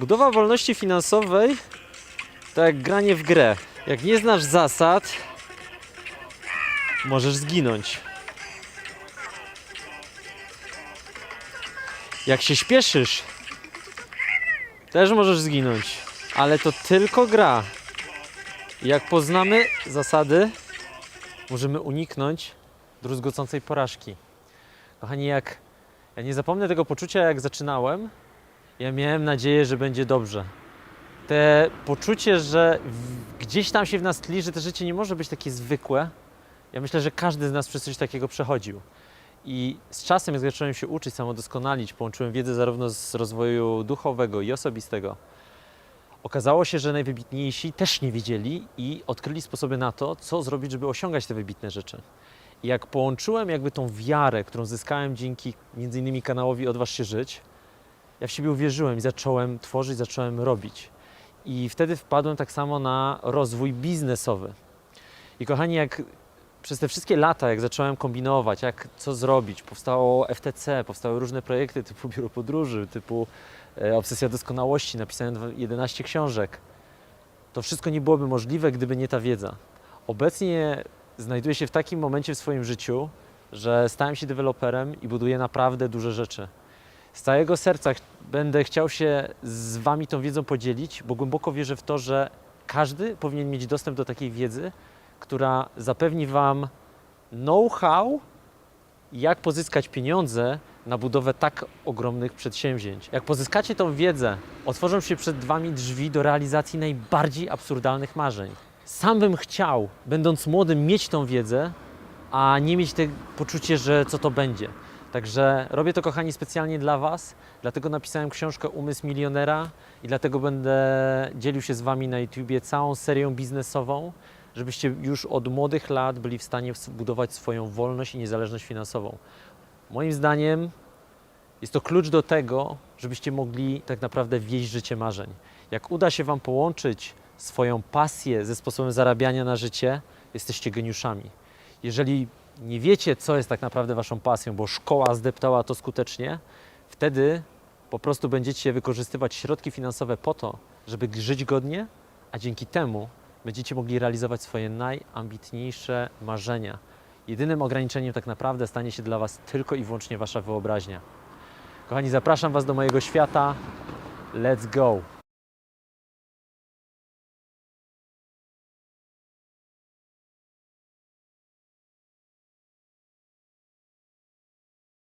Budowa wolności finansowej to jak granie w grę. Jak nie znasz zasad, możesz zginąć. Jak się śpieszysz, też możesz zginąć. Ale to tylko gra. Jak poznamy zasady, możemy uniknąć druzgocącej porażki. Kochani, jak ja nie zapomnę tego poczucia, jak zaczynałem, ja miałem nadzieję, że będzie dobrze. Te poczucie, że gdzieś tam się w nas tli, że to życie nie może być takie zwykłe. Ja myślę, że każdy z nas przez coś takiego przechodził. I z czasem, jak zacząłem się uczyć, samodoskonalić, połączyłem wiedzę zarówno z rozwoju duchowego i osobistego, okazało się, że najwybitniejsi też nie wiedzieli i odkryli sposoby na to, co zrobić, żeby osiągać te wybitne rzeczy. I jak połączyłem jakby tą wiarę, którą zyskałem dzięki między innymi kanałowi Odważ się żyć, ja w siebie uwierzyłem i zacząłem tworzyć, zacząłem robić. I wtedy wpadłem tak samo na rozwój biznesowy. I kochani, jak przez te wszystkie lata, jak zacząłem kombinować, jak co zrobić, powstało FTC, powstały różne projekty typu Biuro Podróży, typu e, Obsesja Doskonałości, napisałem dwa- 11 książek. To wszystko nie byłoby możliwe, gdyby nie ta wiedza. Obecnie znajduję się w takim momencie w swoim życiu, że stałem się deweloperem i buduję naprawdę duże rzeczy. Z całego serca będę chciał się z Wami tą wiedzą podzielić, bo głęboko wierzę w to, że każdy powinien mieć dostęp do takiej wiedzy, która zapewni Wam know-how, jak pozyskać pieniądze na budowę tak ogromnych przedsięwzięć. Jak pozyskacie tą wiedzę, otworzą się przed Wami drzwi do realizacji najbardziej absurdalnych marzeń. Sam bym chciał, będąc młodym, mieć tą wiedzę, a nie mieć te poczucie, że co to będzie. Także robię to, kochani, specjalnie dla Was. Dlatego napisałem książkę Umysł Milionera i dlatego będę dzielił się z Wami na YouTubie całą serią biznesową, żebyście już od młodych lat byli w stanie budować swoją wolność i niezależność finansową. Moim zdaniem jest to klucz do tego, żebyście mogli tak naprawdę wieść życie marzeń. Jak uda się Wam połączyć swoją pasję ze sposobem zarabiania na życie, jesteście geniuszami. Jeżeli nie wiecie, co jest tak naprawdę Waszą pasją, bo szkoła zdeptała to skutecznie, wtedy po prostu będziecie wykorzystywać środki finansowe po to, żeby żyć godnie, a dzięki temu będziecie mogli realizować swoje najambitniejsze marzenia. Jedynym ograniczeniem tak naprawdę stanie się dla Was tylko i wyłącznie Wasza wyobraźnia. Kochani, zapraszam Was do mojego świata. Let's go!